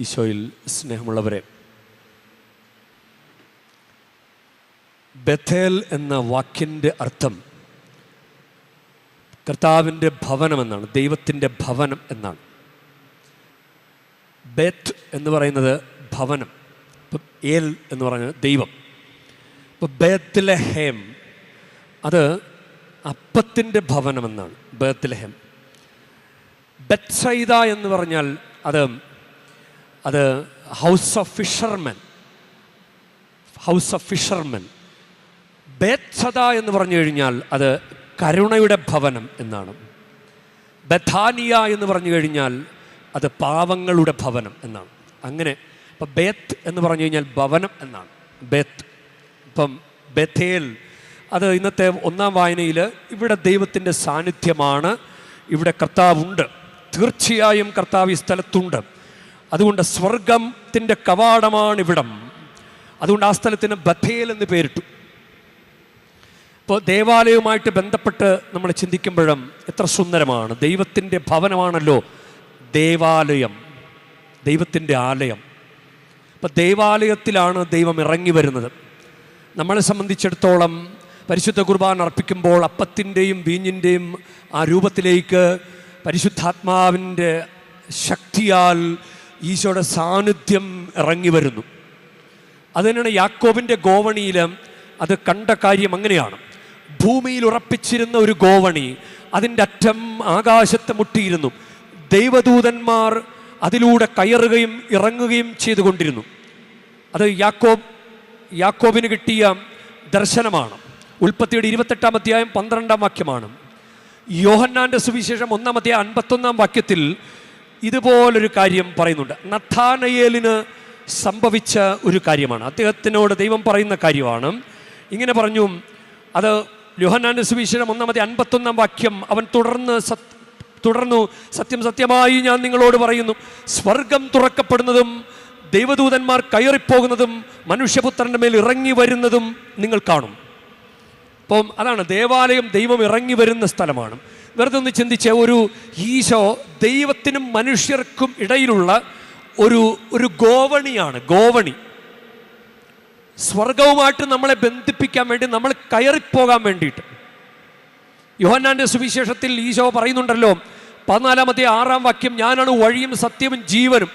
ഈശോയിൽ സ്നേഹമുള്ളവരെ ബഥേൽ എന്ന വാക്കിന്റെ അർത്ഥം കർത്താവിന്റെ ഭവനം എന്നാണ് ദൈവത്തിന്റെ ഭവനം എന്നാണ്. ബെത്ത് എന്ന് പറയുന്നത് ഭവനം ഇപ്പം ഏൽ എന്ന് പറയുന്നത് ദൈവം. ഇപ്പം ബേത്തിലെ ഹേം അത് അപ്പത്തിന്റെ ഭവനം എന്നാണ് ബേത്ത്ലഹേം. ബെത്സൈദ എന്ന് പറഞ്ഞാൽ അത് അത് house of fishermen. House of fishermen. Bethsaida എന്ന് പറഞ്ഞു കഴിഞ്ഞാൽ അത് കരുണയുടെ ഭവനം എന്നാണ്. ബഥാനിയ എന്ന് പറഞ്ഞു കഴിഞ്ഞാൽ അത് പാവങ്ങളുടെ ഭവനം എന്നാണ്. അങ്ങനെ ഇപ്പം ബേത്ത് എന്ന് പറഞ്ഞു കഴിഞ്ഞാൽ ഭവനം എന്നാണ്. ബേത്ത്. ഇപ്പം ബഥേൽ അത് ഇന്നത്തെ ഒന്നാം വായനയിൽ ഇവിടെ ദൈവത്തിന്റെ സാന്നിധ്യമാണ്. ഇവിടെ കർത്താവുണ്ട്. തീർച്ചയായും കർത്താവ് ഈ സ്ഥലത്തുണ്ട്. അതുകൊണ്ട് സ്വർഗത്തിന്റെ കവാടമാണ് ഇവിടം. അതുകൊണ്ട് ആ സ്ഥലത്തിന് ബഥേൽ എന്ന് പേരിട്ടു. ഇപ്പോൾ ദേവാലയവുമായിട്ട് ബന്ധപ്പെട്ട് നമ്മൾ ചിന്തിക്കുമ്പോഴും എത്ര സുന്ദരമാണ്. ദൈവത്തിന്റെ ഭവനമാണല്ലോ ദേവാലയം ദൈവത്തിന്റെ ആലയം. അപ്പം ദേവാലയത്തിലാണ് ദൈവം ഇറങ്ങി വരുന്നത്. നമ്മളെ സംബന്ധിച്ചിടത്തോളം പരിശുദ്ധ കുർബാന അർപ്പിക്കുമ്പോൾ അപ്പത്തിന്റെയും വീഞ്ഞിന്റെയും ആ രൂപത്തിലേക്ക് പരിശുദ്ധാത്മാവിന്റെ ശക്തിയാൽ ഈശോയുടെ സാന്നിധ്യം ഇറങ്ങി വരുന്നു. അതിനാണ് യാക്കോബിന്റെ ഗോവണിയിൽ അത് കണ്ട കാര്യം അങ്ങനെയാണ്. ഭൂമിയിൽ ഉറപ്പിച്ചിരുന്ന ഒരു ഗോവണി അതിന്റെ അറ്റം ആകാശത്ത് മുട്ടിയിരുന്നു. ദൈവദൂതന്മാർ അതിലൂടെ കയറുകയും ഇറങ്ങുകയും ചെയ്തുകൊണ്ടിരുന്നു. അത് യാക്കോബ് യാക്കോബിന് കിട്ടിയ ദർശനമാണ്. ഉൽപ്പത്തിയുടെ ഇരുപത്തെട്ടാം അധ്യായം പന്ത്രണ്ടാം വാക്യമാണ്. യോഹന്നാന്റെ സുവിശേഷം ഒന്നാമത്തെ അധ്യായം അൻപത്തൊന്നാം വാക്യത്തിൽ ഇതുപോലൊരു കാര്യം പറയുന്നുണ്ട്. നഥാനയേലിന് സംഭവിച്ച ഒരു കാര്യമാണ്. അദ്ദേഹത്തിനോട് ദൈവം പറയുന്ന കാര്യമാണ്. ഇങ്ങനെ പറഞ്ഞു അത് യോഹന്നാന്റെ സുവിശേഷം ഒന്നാമത്തെ അൻപത്തൊന്നാം വാക്യം അവൻ തുടർന്ന് സത് തുടർന്നു സത്യം സത്യമായി ഞാൻ നിങ്ങളോട് പറയുന്നു. സ്വർഗം തുറക്കപ്പെടുന്നതും ദൈവദൂതന്മാർ കയറിപ്പോകുന്നതും മനുഷ്യപുത്രന്റെ മേൽ ഇറങ്ങി വരുന്നതും നിങ്ങൾ കാണും. അപ്പം അതാണ് ദേവാലയം ദൈവം ഇറങ്ങി വരുന്ന സ്ഥലമാണ്. വെറുതെ ഒന്ന് ചിന്തിച്ച ഒരു ഈശോ ദൈവത്തിനും മനുഷ്യർക്കും ഇടയിലുള്ള ഒരു ഒരു ഗോവണിയാണ് ഗോവണി. സ്വർഗവുമായിട്ട് നമ്മളെ ബന്ധിപ്പിക്കാൻ വേണ്ടി നമ്മൾ കയറിപ്പോകാൻ വേണ്ടിയിട്ട്. യോഹന്നാന്റെ സുവിശേഷത്തിൽ ഈശോ പറയുന്നുണ്ടല്ലോ പതിനാലാമത്തെ ആറാം വാക്യം ഞാനാണ് വഴിയും സത്യവും ജീവനും.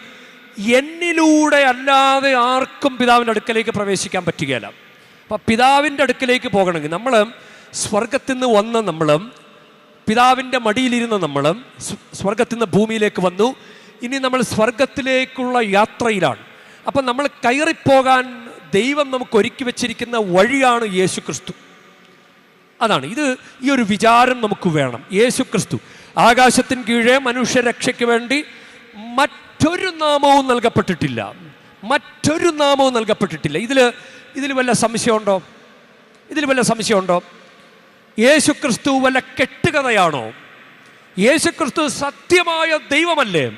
എന്നിലൂടെ അല്ലാതെ ആർക്കും പിതാവിന്റെ അടുക്കലേക്ക് പ്രവേശിക്കാൻ പറ്റുകയില്ല. അപ്പം പിതാവിന്റെ അടുക്കിലേക്ക് പോകണമെങ്കിൽ നമ്മൾ സ്വർഗത്തിൽ നിന്ന് വന്ന നമ്മളും പിതാവിന്റെ മടിയിലിരുന്ന നമ്മളും സ്വർഗത്തിൽ നിന്ന് ഭൂമിയിലേക്ക് വന്നു. ഇനി നമ്മൾ സ്വർഗത്തിലേക്കുള്ള യാത്രയിലാണ്. അപ്പം നമ്മൾ കയറിപ്പോകാൻ ദൈവം നമുക്ക് ഒരുക്കി വെച്ചിരിക്കുന്ന വഴിയാണ് യേശു ക്രിസ്തു അതാണ്. ഇത് ഈ ഒരു വിചാരം നമുക്ക് വേണം. യേശു ക്രിസ്തു ആകാശത്തിന് കീഴെ മനുഷ്യരക്ഷയ്ക്ക് വേണ്ടി മറ്റൊരു നാമവും നൽകപ്പെട്ടിട്ടില്ല. മറ്റൊരു നാമവും നൽകപ്പെട്ടിട്ടില്ല. ഇതിൽ ഇതിൽ വല്ല സംശയമുണ്ടോ? ഇതിൽ വല്ല സംശയമുണ്ടോ? യേശു ക്രിസ്തു വല്ല കെട്ടുകഥയാണോ? യേശു ക്രിസ്തു സത്യമായ ദൈവമല്ലേ?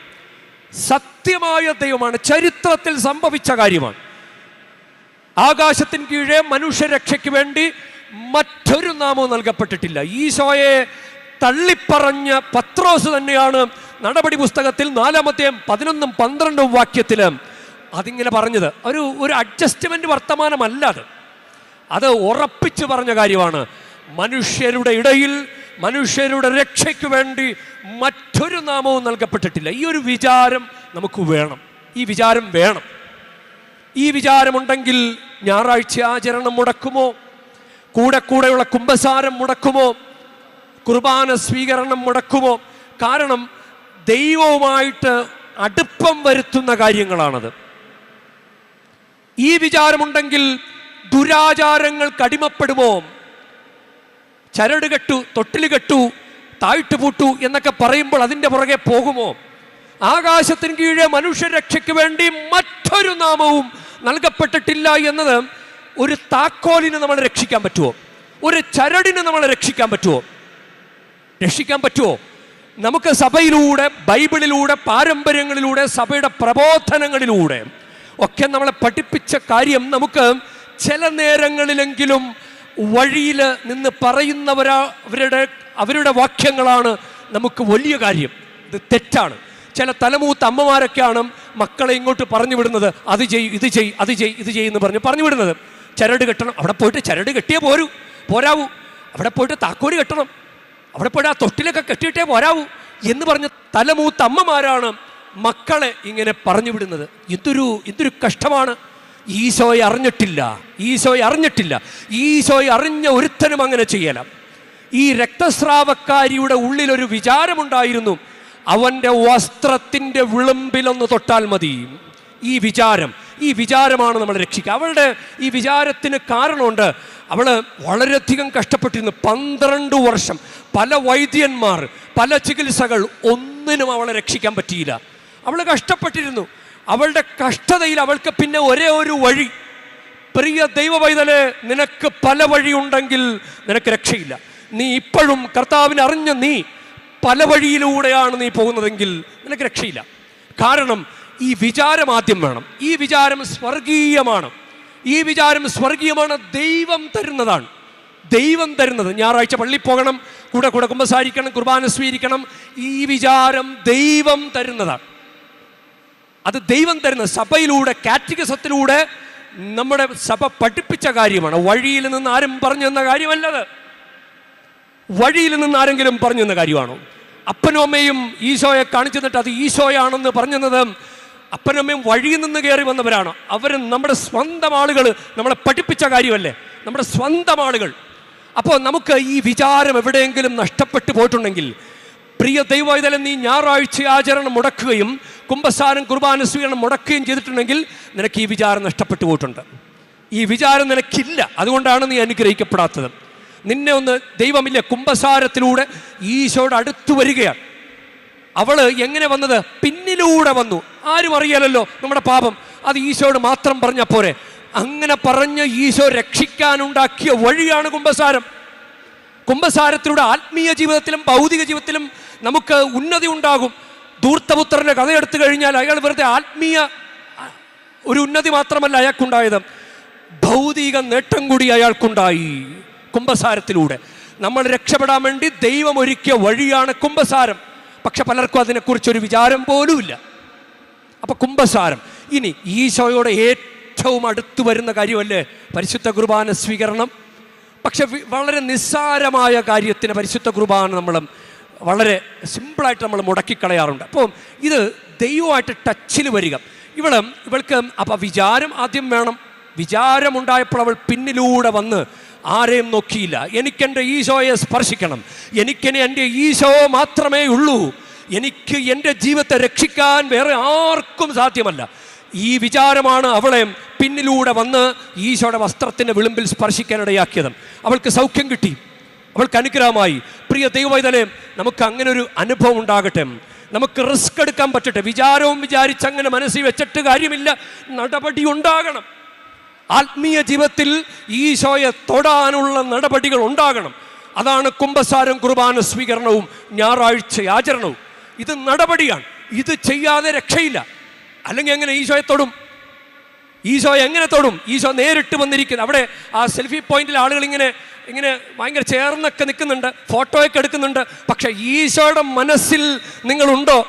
സത്യമായ ദൈവമാണ്. ചരിത്രത്തിൽ സംഭവിച്ച കാര്യമാണ്. ആകാശത്തിന് കീഴെ മനുഷ്യരക്ഷയ്ക്ക് വേണ്ടി മറ്റൊരു നാമവും നൽകപ്പെട്ടിട്ടില്ല. ഈശോയെ തള്ളിപ്പറഞ്ഞ പത്രോസ് തന്നെയാണ് നടപടി പുസ്തകത്തിൽ നാലാമത്തെയും പതിനൊന്നും പന്ത്രണ്ടും വാക്യത്തിൽ അതിങ്ങനെ പറഞ്ഞത്. ഒരു ഒരു അഡ്ജസ്റ്റ്മെന്റ് വർത്തമാനമല്ല അത്. അത് ഉറപ്പിച്ചു പറഞ്ഞ കാര്യമാണ്. മനുഷ്യരുടെ ഇടയിൽ മനുഷ്യരുടെ രക്ഷയ്ക്ക് വേണ്ടി മറ്റൊരു നാമവും നൽകപ്പെട്ടിട്ടില്ല. ഈ ഒരു വിചാരം നമുക്ക് വേണം. ഈ വിചാരം വേണം. ഈ വിചാരമുണ്ടെങ്കിൽ ഞായറാഴ്ച ആചരണം മുടക്കുമോ? കൂടെ കൂടെയുള്ള കുംഭസാരം മുടക്കുമോ? കുർബാന സ്വീകരണം മുടക്കുമോ? കാരണം ദൈവവുമായിട്ട് അടുപ്പം വരുത്തുന്ന കാര്യങ്ങളാണത്. ഈ വിചാരമുണ്ടെങ്കിൽ ദുരാചാരങ്ങൾ കടിമപ്പെടുമോ ചരട് കെട്ടു തൊട്ടിൽ കെട്ടു താഴ്ത്തു പൂട്ടു എന്നൊക്കെ പറയുമ്പോൾ അതിന്റെ പുറകെ പോകുമോ? ആകാശത്തിന് കീഴെ മനുഷ്യരക്ഷയ്ക്ക് വേണ്ടി മറ്റൊരു നാമവും നൽകപ്പെട്ടിട്ടില്ല എന്നത് ഒരു താക്കോലിന് നമ്മൾ രക്ഷിക്കാൻ പറ്റുമോ ഒരു ചരടിന് നമ്മൾ രക്ഷിക്കാൻ പറ്റുമോ രക്ഷിക്കാൻ പറ്റുമോ നമുക്ക് സഭയിലൂടെ ബൈബിളിലൂടെ പാരമ്പര്യങ്ങളിലൂടെ സഭയുടെ പ്രബോധനങ്ങളിലൂടെ ഒക്കെ നമ്മളെ പഠിപ്പിച്ച കാര്യം നമുക്ക് ചില നേരങ്ങളിലെങ്കിലും വഴിയിൽ നിന്ന് പറയുന്നവരാ അവരുടെ അവരുടെ വാക്യങ്ങളാണ് നമുക്ക് വലിയ കാര്യം. ഇത് തെറ്റാണ്. ചില തലമൂത്ത അമ്മമാരൊക്കെയാണ് മക്കളെ ഇങ്ങോട്ട് പറഞ്ഞു വിടുന്നത്. അത് ചെയ് ഇത് ചെയ് അത് ചെയ് ഇത് ചെയ് എന്ന് പറഞ്ഞ് പറഞ്ഞു വിടുന്നത്. ചരട് കെട്ടണം. അവിടെ പോയിട്ട് ചരട് കെട്ടിയേ പോരൂ. പോരാവൂ. അവിടെ പോയിട്ട് താക്കോൽ കെട്ടണം. അവിടെ പോയിട്ട് ആ തൊട്ടിലൊക്കെ കെട്ടിയിട്ടേ പോരാവൂ എന്ന് പറഞ്ഞ് തലമൂത്ത അമ്മമാരാണ് മക്കളെ ഇങ്ങനെ പറഞ്ഞു വിടുന്നത്. ഇതൊരു ഇതൊരു കഷ്ടമാണ്. ഈശോയെ അറിഞ്ഞിട്ടില്ല. ഈശോയെ അറിഞ്ഞിട്ടില്ല. ഈശോയെ അറിഞ്ഞ ഒരുത്തനും അങ്ങനെ ചെയ്യല. ഈ രക്തസ്രാവക്കാരിയുടെ ഉള്ളിലൊരു വിചാരമുണ്ടായിരുന്നു. അവന്റെ വസ്ത്രത്തിന്റെ വിളുമ്പിലൊന്ന് തൊട്ടാൽ മതി. ഈ വിചാരം ഈ വിചാരമാണ് നമ്മൾ രക്ഷിക്കുക. അവളുടെ ഈ വിചാരത്തിന് കാരണമുണ്ട്. അവൾ വളരെയധികം കഷ്ടപ്പെട്ടിരുന്നു. പന്ത്രണ്ട് വർഷം പല വൈദ്യന്മാർ പല ചികിത്സകൾ ഒന്നിനും അവളെ രക്ഷിക്കാൻ പറ്റിയില്ല. അവൾ കഷ്ടപ്പെട്ടിരുന്നു. അവളുടെ കഷ്ടതയിൽ അവൾക്ക് പിന്നെ ഒരേ ഒരു വഴി. പ്രിയ ദൈവ നിനക്ക് പല വഴിയുണ്ടെങ്കിൽ നിനക്ക് രക്ഷയില്ല. നീ ഇപ്പോഴും കർത്താവിനെ അറിഞ്ഞ നീ പല വഴിയിലൂടെയാണ് നീ പോകുന്നതെങ്കിൽ നിനക്ക് രക്ഷയില്ല. കാരണം ഈ വിചാരം ആദ്യം വേണം. ഈ വിചാരം സ്വർഗീയമാണ്. ഈ വിചാരം സ്വർഗീയമാണ്. ദൈവം തരുന്നതാണ്. ദൈവം തരുന്നത്. ഞായറാഴ്ച പള്ളിയിൽ പോകണം കൂടെ കൂടെ കുമ്പസാരിക്കണം കുർബാന സ്വീകരിക്കണം. ഈ വിചാരം ദൈവം തരുന്നതാണ്. അത് ദൈവം തരുന്ന സഭയിലൂടെ കാറ്റികസത്തിലൂടെ നമ്മുടെ സഭ പഠിപ്പിച്ച കാര്യമാണ്. വഴിയിൽ നിന്ന് ആരും പറഞ്ഞു തന്ന കാര്യമല്ലത്. വഴിയിൽ നിന്ന് ആരെങ്കിലും പറഞ്ഞു തന്ന കാര്യമാണോ? അപ്പനും അമ്മയും ഈശോയെ കാണിച്ചു തന്നിട്ട് അത് ഈശോയാണെന്ന് പറഞ്ഞത് അപ്പനും അമ്മയും വഴിയിൽ നിന്ന് കയറി വന്നവരാണ്. അവർ നമ്മുടെ സ്വന്തം ആളുകൾ നമ്മളെ പഠിപ്പിച്ച കാര്യമല്ലേ? നമ്മുടെ സ്വന്തം ആളുകൾ. അപ്പോൾ നമുക്ക് ഈ വിചാരം എവിടെയെങ്കിലും നഷ്ടപ്പെട്ടു പോയിട്ടുണ്ടെങ്കിൽ പ്രിയ ദൈവവൈതലം നീ ഞായറാഴ്ച ആചരണം മുടക്കുകയും കുംഭസാരം കുർബാന സ്വീകരണം മുടക്കുകയും ചെയ്തിട്ടുണ്ടെങ്കിൽ നിനക്ക് ഈ വിചാരം നഷ്ടപ്പെട്ടു പോയിട്ടുണ്ട്. ഈ വിചാരം നിനക്കില്ല. അതുകൊണ്ടാണ് നീ അനുഗ്രഹിക്കപ്പെടാത്തത്. നിന്നെ ഒന്ന് ദൈവമില്ല കുംഭസാരത്തിലൂടെ ഈശോയുടെ അടുത്ത് വരികയാണ്. അവൾ എങ്ങനെ വന്നത്? പിന്നിലൂടെ വന്നു. ആരും അറിയാലല്ലോ നമ്മുടെ പാപം. അത് ഈശോയോട് മാത്രം പറഞ്ഞ പോരെ. അങ്ങനെ പറഞ്ഞ് ഈശോ രക്ഷിക്കാനുണ്ടാക്കിയ വഴിയാണ് കുംഭസാരം. കുംഭസാരത്തിലൂടെ ആത്മീയ ജീവിതത്തിലും ഭൗതിക ജീവിതത്തിലും നമുക്ക് ഉന്നതി ഉണ്ടാകും. ധൂർത്തപുത്രന്റെ കഥ എടുത്തു കഴിഞ്ഞാൽ അയാൾ വെറുതെ ആത്മീയ ഒരു ഉന്നതി മാത്രമല്ല അയാൾക്കുണ്ടായത്. ഭൗതിക നേട്ടം കൂടി അയാൾക്കുണ്ടായി കുംഭസാരത്തിലൂടെ. നമ്മൾ രക്ഷപ്പെടാൻ വേണ്ടി ദൈവം ഒരുക്കിയ വഴിയാണ് കുംഭസാരം. പക്ഷെ പലർക്കും അതിനെക്കുറിച്ചൊരു വിചാരം പോലുമില്ല. അപ്പൊ കുംഭസാരം. ഇനി ഈശോയോട് ഏറ്റവും അടുത്ത് വരുന്ന കാര്യമല്ലേ? പരിശുദ്ധ കുർബാന സ്വീകരണം. പക്ഷെ വളരെ നിസ്സാരമായ കാര്യത്തിന് പരിശുദ്ധ കുർബാന നമ്മൾ വളരെ സിമ്പിളായിട്ട് നമ്മൾ മുടക്കിക്കളയാറുണ്ട്. അപ്പോൾ ഇത് ദൈവമായിട്ട് ടച്ചിൽ വരിക. ഇവൾ ഇവൾക്ക് അപ്പം വിചാരം ആദ്യം വേണം. വിചാരമുണ്ടായപ്പോൾ അവൾ പിന്നിലൂടെ വന്ന് ആരെയും നോക്കിയില്ല. എനിക്കെന്റെ ഈശോയെ സ്പർശിക്കണം. എനിക്കിനി എന്റെ ഈശോ മാത്രമേ ഉള്ളൂ. എനിക്ക് എന്റെ ജീവിതത്തെ രക്ഷിക്കാൻ വേറെ ആർക്കും സാധ്യമല്ല. ഈ വിചാരമാണ് അവളെ പിന്നിലൂടെ വന്ന് ഈശോയുടെ വസ്ത്രത്തിന്റെ വിളിമ്പിൽ സ്പർശിക്കാനിടയാക്കിയത് അവൾക്ക് സൗഖ്യം കിട്ടി. അവൾക്ക് അനുഗ്രഹമായി. പ്രിയ ദൈവവൈതലെ നമുക്ക് അങ്ങനെ ഒരു അനുഭവം ഉണ്ടാകട്ടെ. നമുക്ക് റിസ്ക് എടുക്കാൻ പറ്റട്ടെ. വിചാരവും വിചാരിച്ച് അങ്ങനെ മനസ്സിൽ വെച്ചിട്ട് കാര്യമില്ല. നടപടി ഉണ്ടാകണം. ആത്മീയ ജീവിതത്തിൽ ഈശോയെ തൊടാനുള്ള നടപടികൾ ഉണ്ടാകണം. അതാണ് കുംഭസാരം കുർബാന സ്വീകരണവും ഞായറാഴ്ച ആചരണവും. ഇത് നടപടിയാണ്. ഇത് ചെയ്യാതെ രക്ഷയില്ല. അല്ലെങ്കിൽ എങ്ങനെ ഈശോയെ തൊടും? ഈശോ എങ്ങനെ തൊടും? ഈശോ നേരിട്ട് വന്നിരിക്കുന്നത് അവിടെ ആ സെൽഫി പോയിന്റിൽ ആളുകൾ ഇങ്ങനെ ഇങ്ങനെ ഭയങ്കര ചേർന്നൊക്കെ നിൽക്കുന്നുണ്ട് ഫോട്ടോയൊക്കെ എടുക്കുന്നുണ്ട്. പക്ഷെ ഈശോയുടെ മനസ്സിൽ നിങ്ങളുണ്ടോ?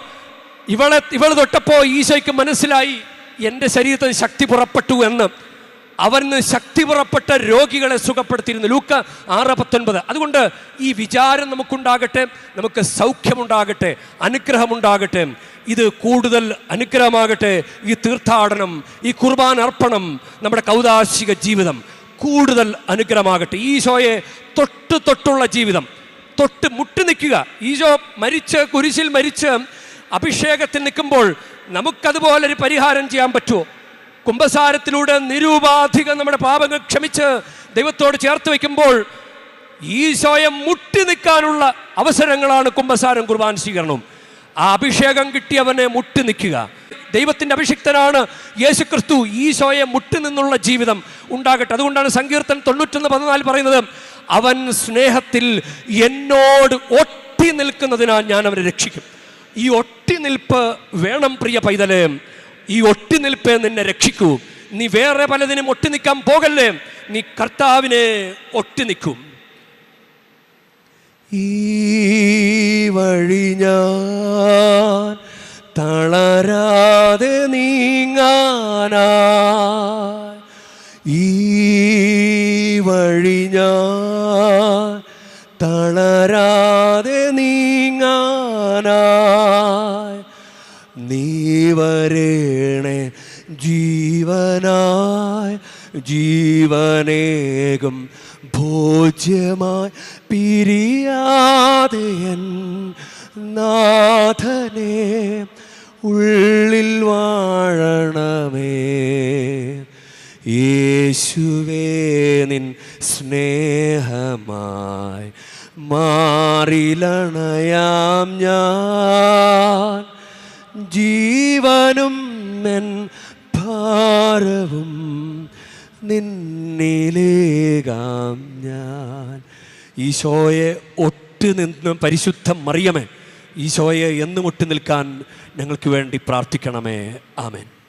ഇവളെ ഇവൾ തൊട്ടപ്പോൾ ഈശോയ്ക്ക് മനസ്സിലായി എന്റെ ശരീരത്തിൽ ശക്തി പുറപ്പെട്ടു എന്ന്. അവന് ശക്തി പുറപ്പെട്ട രോഗികളെ സുഖപ്പെടുത്തിയിരുന്നു. ലൂക്ക ആറ് പത്തൊൻപത്. അതുകൊണ്ട് ഈ വിചാരം നമുക്കുണ്ടാകട്ടെ നമുക്ക് സൗഖ്യമുണ്ടാകട്ടെ അനുഗ്രഹമുണ്ടാകട്ടെ. ഇത് കൂടുതൽ അനുഗ്രഹമാകട്ടെ. ഈ തീർത്ഥാടനം ഈ കുർബാൻ അർപ്പണം നമ്മുടെ കൗതാശിക ജീവിതം. കൂടുതൽ അനുഗ്രഹമാകട്ടെ. ഈശോയെ തൊട്ട് തൊട്ടുള്ള ജീവിതം. തൊട്ട് മുട്ടി നിൽക്കുക. ഈശോ മരിച്ച് കുരിശിൽ മരിച്ച് അഭിഷേകത്തിൽ നിൽക്കുമ്പോൾ നമുക്കതുപോലെ ഒരു പരിഹാരം ചെയ്യാൻ പറ്റുമോ? കുംഭസാരത്തിലൂടെ നിരൂപാധികം നമ്മുടെ പാപങ്ങൾ ക്ഷമിച്ച് ദൈവത്തോട് ചേർത്ത് വയ്ക്കുമ്പോൾ ഈശോയെ മുട്ടി നിൽക്കാനുള്ള അവസരങ്ങളാണ് കുംഭസാരം കുർബാൻ സ്വീകരണവും ആ അഭിഷേകം കിട്ടിയവനെ മുട്ടി നിൽക്കുക. ദൈവത്തിന്റെ അഭിഷിക്തനാണ് യേശു ക്രിസ്തു ഈശോയെ മുട്ടി നിന്നുള്ള ജീവിതം ഉണ്ടാകട്ടെ. അതുകൊണ്ടാണ് സങ്കീർത്തൻ തൊണ്ണൂറ്റൊന്ന് പതിനാല് പറയുന്നത് അവൻ സ്നേഹത്തിൽ എന്നോട് ഒട്ടി നിൽക്കുന്നതിനാൽ ഞാൻ അവനെ രക്ഷിക്കും. ഈ ഒട്ടി നിൽപ്പ് വേണം പ്രിയ പൈതലേ. ഈ ഒട്ടി നിൽപ്പേ നിന്നെ രക്ഷിക്കൂ. നീ വേറെ പലതിനും ഒട്ടി നിൽക്കാൻ പോകല്ലേ? നീ കർത്താവിനെ ഒട്ടി നിൽക്കും. ഈ വഴി ഞാൻ തളരാതെ ജീവനേകും. ഭോജ്യമായി പിരിയാതെയൻ നാഥനെ ഉള്ളിൽ വാഴണമേ. യേശുവേ നിൻ സ്നേഹമായി മാറിലണയാം ഞാൻ. ജീവനും എൻ ഭാരവും നിന്നിലേകാം ഞാൻ. ഈശോയെ ഒട്ടു നിന്ന് പരിശുദ്ധ മറിയമേ. ഈശോയെ എന്നും ഒട്ടു നിൽക്കാൻ ഞങ്ങൾക്ക് വേണ്ടി പ്രാർത്ഥിക്കണമേ. ആമേൻ.